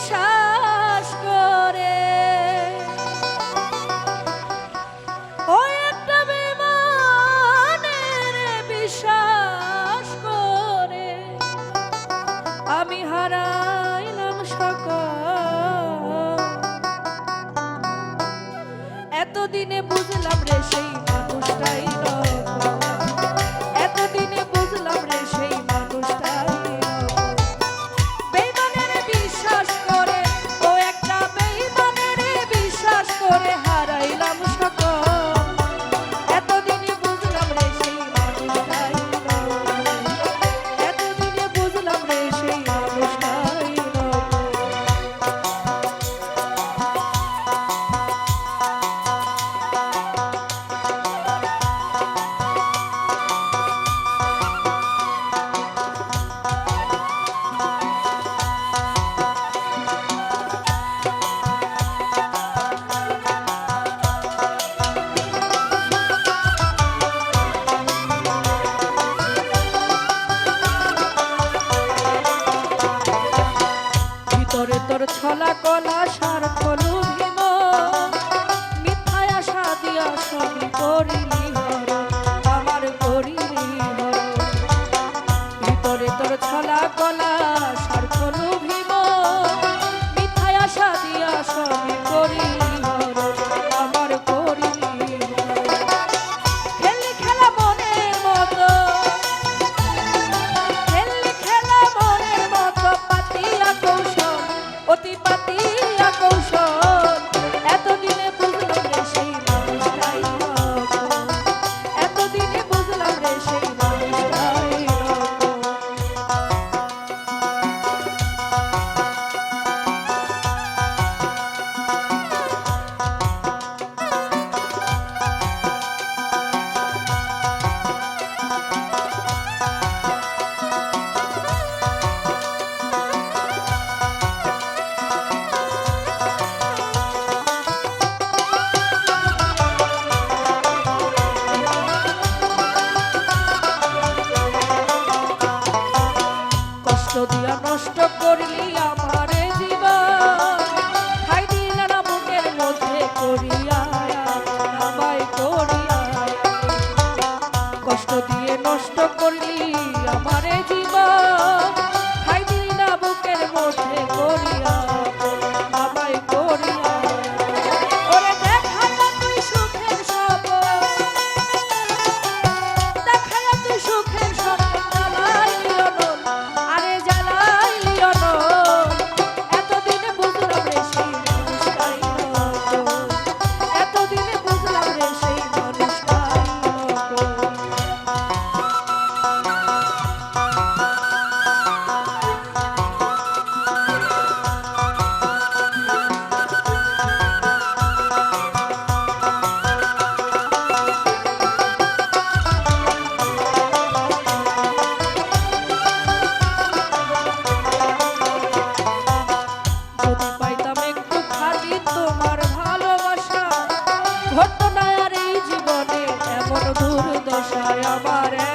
বিশ্বাস করে। ওই একটা বেমানের বিশ্বাস করে। আমি হারাইলাম সকাল। এতদিনে বুঝলাম রে সেই মানুষটাই রকম। ছলা কলা নষ্ট করলি আমার জীবন। খাই না বুকের মধ্যে করিয়া আমায় কষ্ট দিয়ে নষ্ট করলি আমার জীবন। i Shaya Bare.